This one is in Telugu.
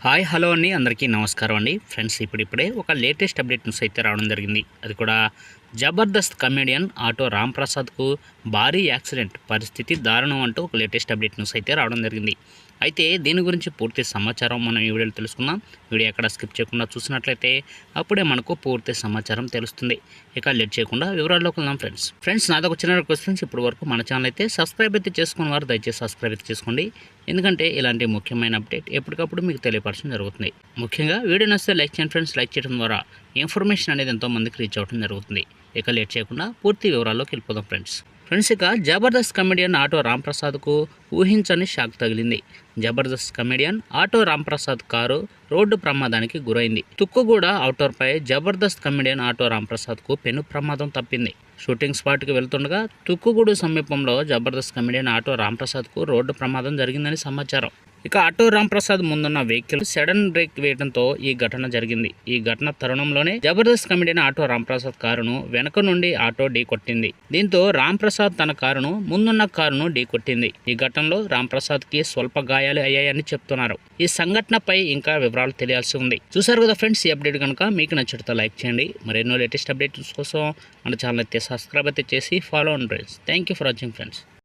హాయ్ హలో అండి. అందరికీ నమస్కారం అండి. ఫ్రెండ్స్ ఇప్పుడిప్పుడే ఒక లేటెస్ట్ అప్డేట్ న్యూస్ అయితే రావడం జరిగింది. అది కూడా జబర్దస్త్ కమెడియన్ ఆటో రాంప్రసాద్కు భారీ యాక్సిడెంట్ పరిస్థితి దారుణం అంటూ ఒక లేటెస్ట్ అప్డేట్ న్యూస్ అయితే రావడం జరిగింది. అయితే దీని గురించి పూర్తి సమాచారం మనం ఈ వీడియోలో తెలుసుకుందాం. వీడియో ఎక్కడ స్కిప్ చేయకుండా చూసినట్లయితే అప్పుడే మనకు పూర్తి సమాచారం తెలుస్తుంది. ఇక లేట్ చేయకుండా వివరాల్లోకి వెళ్దాం ఫ్రెండ్స్. ఫ్రెండ్స్ నాదొక చిన్న క్వశ్చన్స్ ఇప్పటి వరకు మన ఛానల్ అయితే సబ్స్క్రైబ్ అయితే చేసుకున్న వారు దయచేసి సబ్స్క్రైబ్ అయితే చేసుకోండి. ఎందుకంటే ఇలాంటి ముఖ్యమైన అప్డేట్ ఎప్పటికప్పుడు మీకు తెలియపరచడం జరుగుతుంది. ముఖ్యంగా వీడియో నచ్చితే లైక్ చేయండి ఫ్రెండ్స్. లైక్ చేయడం ద్వారా ఇన్ఫర్మేషన్ అనేది ఎంతో మందికి రీచ్ అవ్వడం జరుగుతుంది. ఇక లేట్ చేయకుండా పూర్తి వివరాల్లోకి వెళ్ళిపోదాం ఫ్రెండ్స్. ఫ్రెండ్స్ ఇక జబర్దస్త్ కమెడియన్ ఆటో రాంప్రసాద్కు ఊహించని షాక్ తగిలింది. Jabardasth comedian auto Ramprasad car road ప్రమాదానికి గురైంది. తుక్కుగూడ అవుటర్పై జబర్దస్త్ కమెడియన్ ఆటో రాంప్రసాద్కు పెను ప్రమాదం తప్పింది. షూటింగ్ స్పాట్కి వెళ్తుండగా తుక్కుగూడు సమీపంలో జబర్దస్త్ కమెడియన్ ఆటో రాంప్రసాద్కు రోడ్డు ప్రమాదం జరిగిందని సమాచారం. ఇక ఆటో రాంప్రసాద్ ముందున్న వెహికల్ సడన్ బ్రేక్ వేయడంతో ఈ ఘటన జరిగింది. ఈ ఘటన తరుణంలోనే జబర్దస్త్ కమెడియన్ ఆటో రాంప్రసాద్ కారును వెనక నుండి ఆటో ఢీ కొట్టింది. దీంతో రాంప్రసాద్ తన కారును ముందున్న కారును ఢీ కొట్టింది. ఈ ఘటనలో రాంప్రసాద్కి స్వల్ప గాయాలు అయ్యాయని చెప్తున్నారు. ఈ సంఘటనపై ఇంకా వివరాలు తెలియాల్సి ఉంది. చూసారు కదా ఫ్రెండ్స్ ఈ అప్డేట్ కనుక మీకు నచ్చితే లైక్ చేయండి. మరెన్నో లేటెస్ట్ అప్డేట్స్ కోసం మన ఛానల్ అయితే సబ్స్క్రైబ్ అయితే చేసి follow and friends thank you for watching friends